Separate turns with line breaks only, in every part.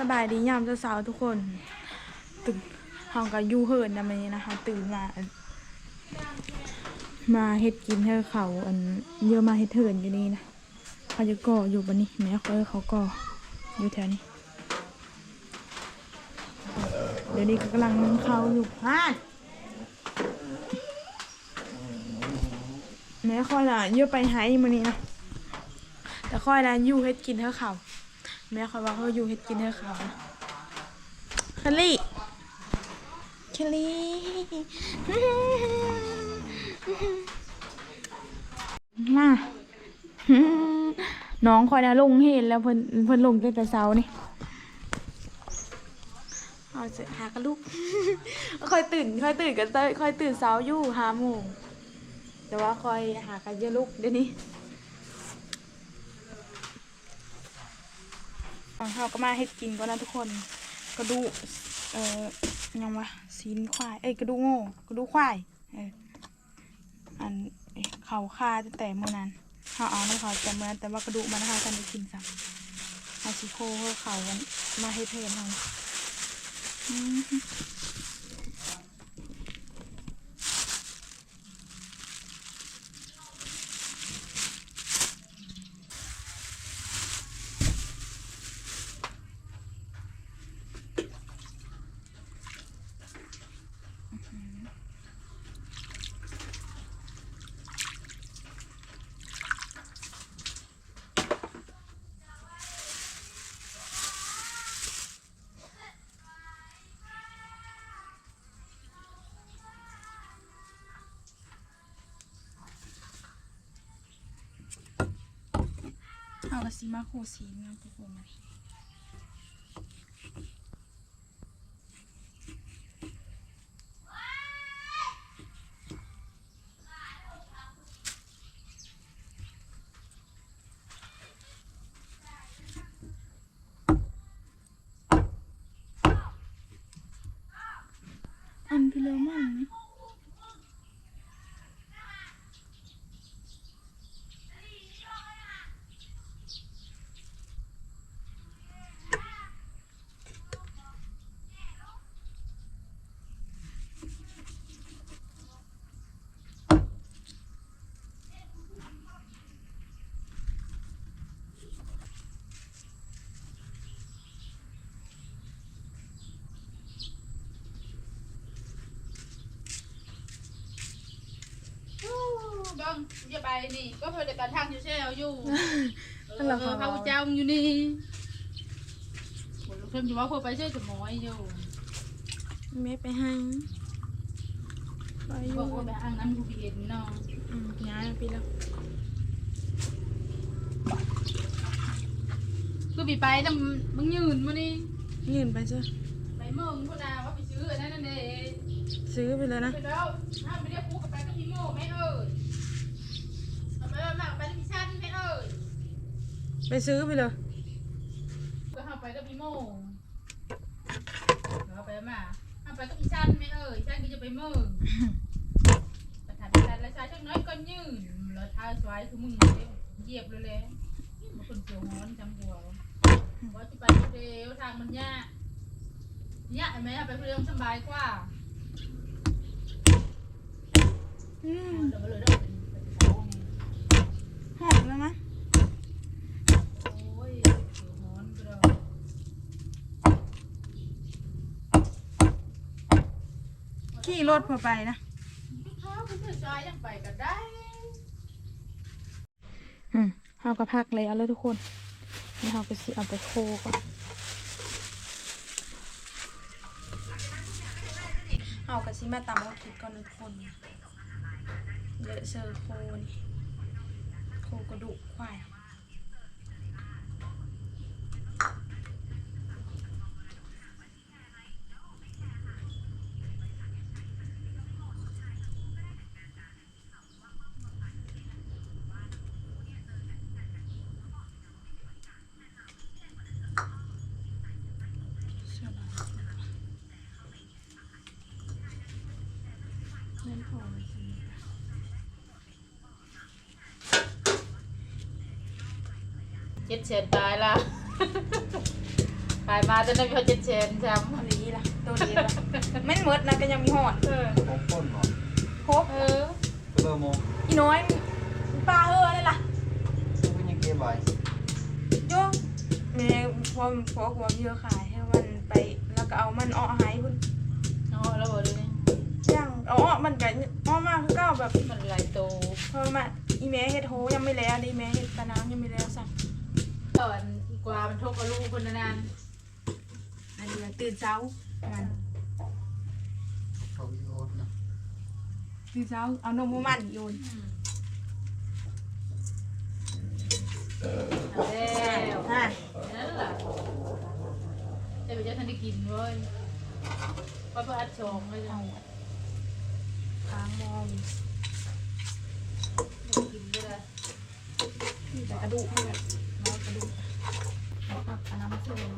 สบายดียามเช้าๆทุกคน ตื่นเฮาก็อยู่เหินนำนี้นะคะ ตื่นมา มาเฮ็ดกินให้เขาอันเยอะมาเฮ็ดเหินอยู่นี่นะเขาจะก่ออยู่บนนี้แม่เขาเขาก่ออยู่แถวนี้ เดี๋ยวนี้กำลังนึ่งข้าอยู่ฮะแม่ค่อยละเยอะไปหายมื้อนี้นะแต่ค่อยละยูเฮ็ดกินเท่าเขา แม่ค่อยว่าเขาอยู่เฮ็ดกินเท่าเขานะเคลลี่เคลลี่มาน้องคอยนะลงเห็นแล้วเพิ่นเพิ่นลงตั้งแต่เช้านี่เอาเสร็จหากันลูกค่อยตื่นค่อยตื่นกันเต้ยค่อยตื่นเช้าอยู่ห้าโมงแต่ว่าค่อยหากันเยอะลูกเดี๋ยวนี้ังเขาวก็มาให้กินก็นะทุกคน กระดูเอ่อยังวะซีนควาย เอ้ยกระดูโง่กระดูควายเอออันเขาฆ่าตั้งแต่เมื่อนั้นเขาเอาน้ำเขาแต่เมื่อนั้นแต่ว่ากระดูมันนะคะกันได้กินซ้ำเอาชิโคเพื่อเขากันมาให้เทน สีมาโคสีนะทุกคนนะอันพี่เลมัน
บ้องอย่าไปนี่ก็เพื่อจะการทางอยู่เช่ลอยู่เอ
นั่นแหละ
อ
ค่ะ
พระพุทธเจ้าอยู่นี่ผมเพิ่มจะว่าเพื่อไปเช่สมอยอยู่
ไม่ไปห้างไปอบ
อยู่กว่าไปอ่างน้ำกูเบียนเนาะ
อืมย้ายไปแล้ว
คือบีไปแต่มึงยืนมานี่
ยื่นไปซะ
ไปเมืองพูดนาว่าไปซื้ออันนั้นนั่นเอง
ซื้อไปเลยนะ
ไปแล้วถ้าไม่ได้พูดกับไปก็พี่โม่ไม่เอ่ยเอาไปมากไปที่ชั้นไม่เอ่ ย
ไปซื้อไปเลย
ก็เข้าไปกับพี่โม่เอาไปมาเอาไปกับพี่ชั้นไม่เอ่ยชั้นก็จะไปเมือประธานประธานและชายช่างน้อยก็ยืนแล้วท้าสวายคือมึงเหยียบเลยแหละมันคนเสียวฮ้อนจังหัวว่าจะไปเร็วทางมันยากยากไหมเอาไปเร็วสบายกว่า
อืม
เดี๋ยวมาเลยเด้อเป็นเป็นเสาไง
หอมแล้วมั้ย
โอ้ยเสียวฮ้อนก็ได้
ขี่รถพอไปนะ
ข้าคุณเสียชายยังไปกันได้
อืมเอากระพักเลยเอาเลยทุกคนนี่เอาไปสิเอาไปโคก่อนเอากระซิมาตำเอาคิดก่อนทุกคนเลอะเซอร์โคนี่ โคกระดูกควายเชื่อหน่อยเล่นพอเลยสิ
เจ็ดเฉียดตายละไปขายมาจนได้เขาเจ็ดเชนจ
อะไรนี่ล่ะตัวนี้ล่ะแม่นหมดนะก็ยังมีหอดำ
เออ
ของต้นเหรอ
ครบ
เออ
ก็เริ่มมอง
อีน้อยปลาเฮอนี่ล่ะ
ก็ยังเก็บไว้
โยงแม่พอพอหัวเยอะขายให้มันไปแล้วก็เอามันอ้อหายพุ่น
เนาะแล้วบอกเลยนี่
ย่างเอาอ้อมันก็อ้อมากคือเก้าแบบ
มันหลายโต
เพราะมาอีแม่เฮ็ดโหยังไม่แล้วอีแม่เฮ็ดปลาน้ำยังไม่แล้วสั่ง
ตอนกว่ามันทกกับลูกคนนาน
อันนี้ตื่นเช้ามัน
เขาโยนนะ
ตื่นเช้าเอานมมันโยน
เอาแล้ว
ฮะ
นั่นแหละจะไปเจ้าทันได้กินเว้ยเพราะเพื่ออัดชงเลยจ้ะ
ค้างมอง
ได้กินด้วยเลย
แต่กระดูกให้แบบน้อย กระดูกเอาอับอันน้ำเสื่อม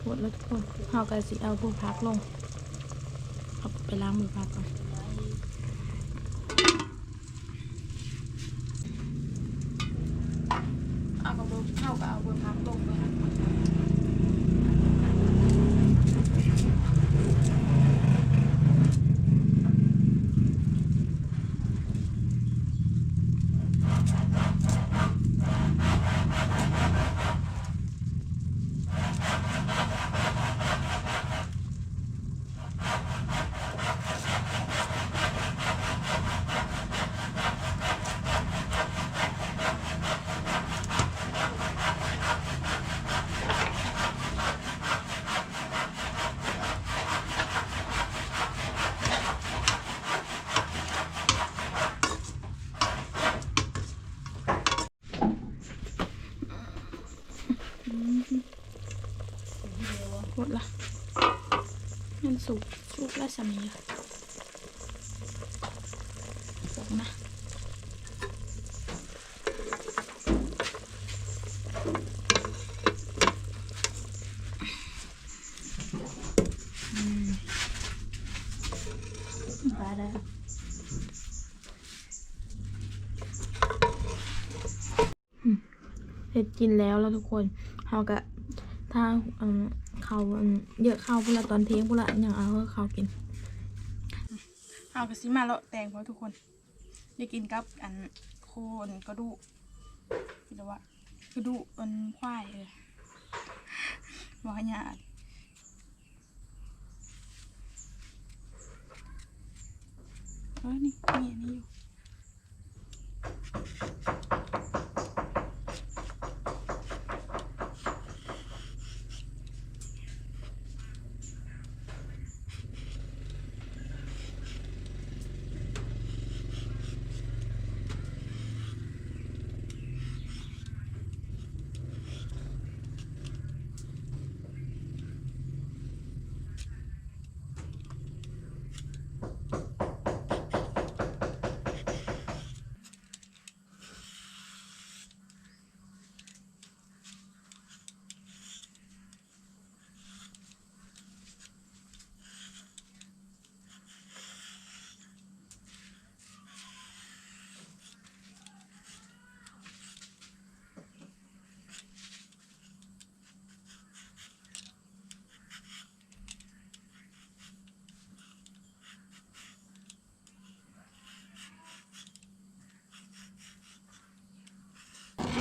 ปวดแล้วทุกคนเฮากระสิเอาพวกพักลงเอาไปล้างมือพักก่อนเอากระเบื้องเข้ากับเอาเบื้องพักลงไปครับหมดละมัน สุกสุกแล้วสามีละปกนะปลาได้เสร็จกินแล้วแล้วทุกคนเขาก็ถ้า เอิ่มเขาเอิ่มเยอะเข้าพุ่นละตอนเที่ยงพุ่นละอย่างเอาก็เขากินเอากระซิมาแล้วแตงเพราะทุกคนได้กินกับอันโคนกระดูกหรือว่ากระดูกอันควายเออบอกให้ยาเออนี่มีอันนี้อยู่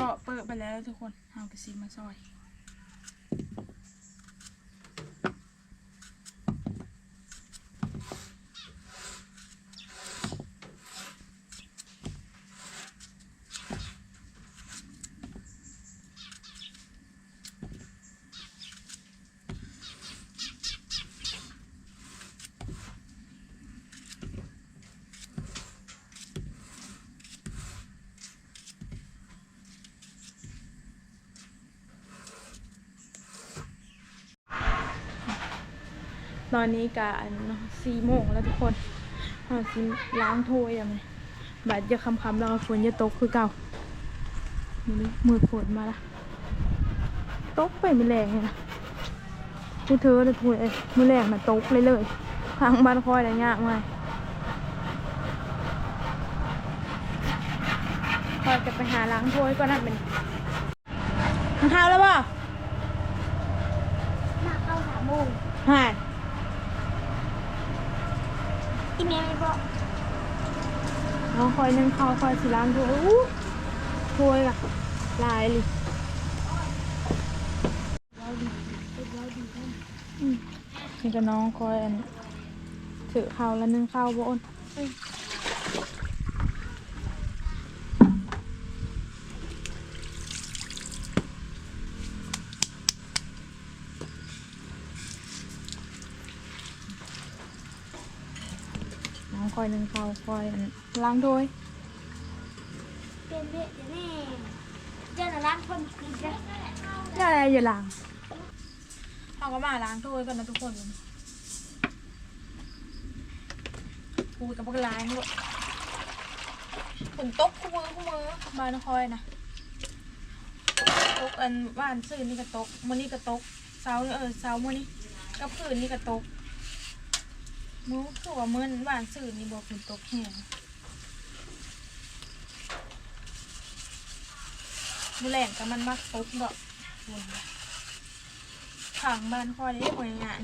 าะเปิดไปแล้วทุกคนเอากระซิมาซอย ตอนนี้กะสี่โมงแล้วทุกคนเราสิล้างถ้วยยังไงบาดจะคำคำๆแล้วฝนจะตกคือเก่านี่นี่มือฝนมาละตกไปไม่แรงเลยนะพูดเธอเลยถ้วยเอ้ยมือแรงน่ะตกเลยเลยทางบ้านคอยอะไรเงี้ยมาคอยจะไปหาล้างถ้วยก็นั่นเป็นทางเท้าแล้วป่ะ
มาเข้าสามโมง
หาย
อีเมลไม่เอก
น้องคอยนึ่งข้าวคอยสิล้างดูอู้โวยละลายเลย
เราดีเป็นเราดีขึ้น
นี่ก็น้องคอยอันถือข้าวแล้วนึ่งข้าวบ่อนน้อง คอยนึ่งข้าคอยล้างถ้วย
เป็นเด็กแน่เจ้าหน้าร้านคนกินจ้ะ
นี่อะไรอย่าล้างเราก็มาล้างถ้วยกันนะทุกคนกูกับพวกล้างด้วยฝนตกคู่มือคู่มือบานคอยนะตกอันว่านซื่อนี่ก็ตกมือนี้ก็ตกเสาเออเสามือนี้กับคืนนี่ก็ตก มื้อคือว่ามื้อว่านสื่อนี่บ่ฝนตกแห้งมื้อแรงกับมันมักตกดอกฝนทางบ้านคอยได้หวยงาน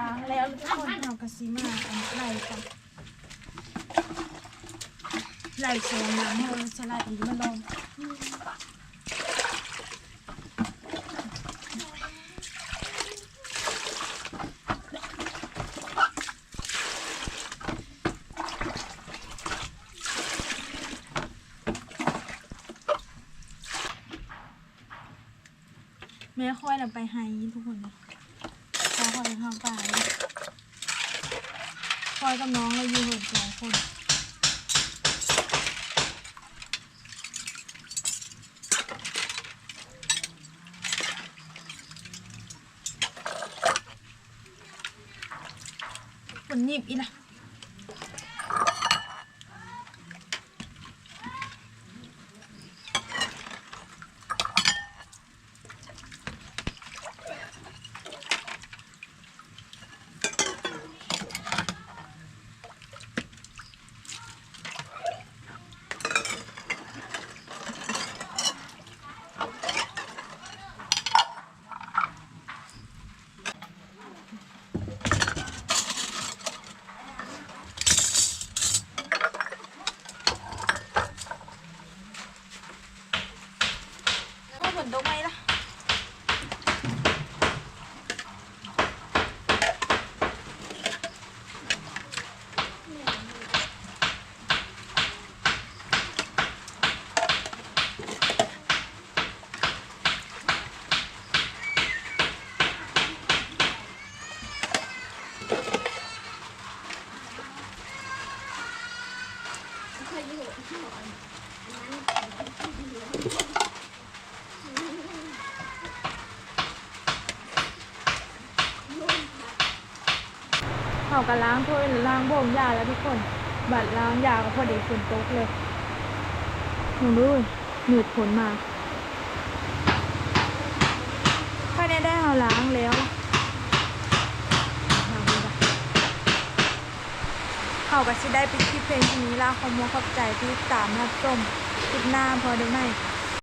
ล้างแล้วทุกคนเอากระซิมาอันไล่กันไล่โซนน้ำเราสลัดอีกมาลองแม่ค่อยนำไปไฮทุกคนเลย คอยทำป่าเลยคอยกับน้องเราอยู่หมือนสองคนคนหยิบอีนะ เขากันล้างถ้วยล้างโบ่งยาแล้วทุกคน บัดล้างยาก็พอดีฝนตกเลยหนูดูหนืดผลมาภายในได้เอาล้างแล้วเอาดูนะเขาก็สิได้ไปคลิปเพลงทีนี้ล่าขอมขอบใจที่ตามรับชมคลิปหน้าพอได้ไหม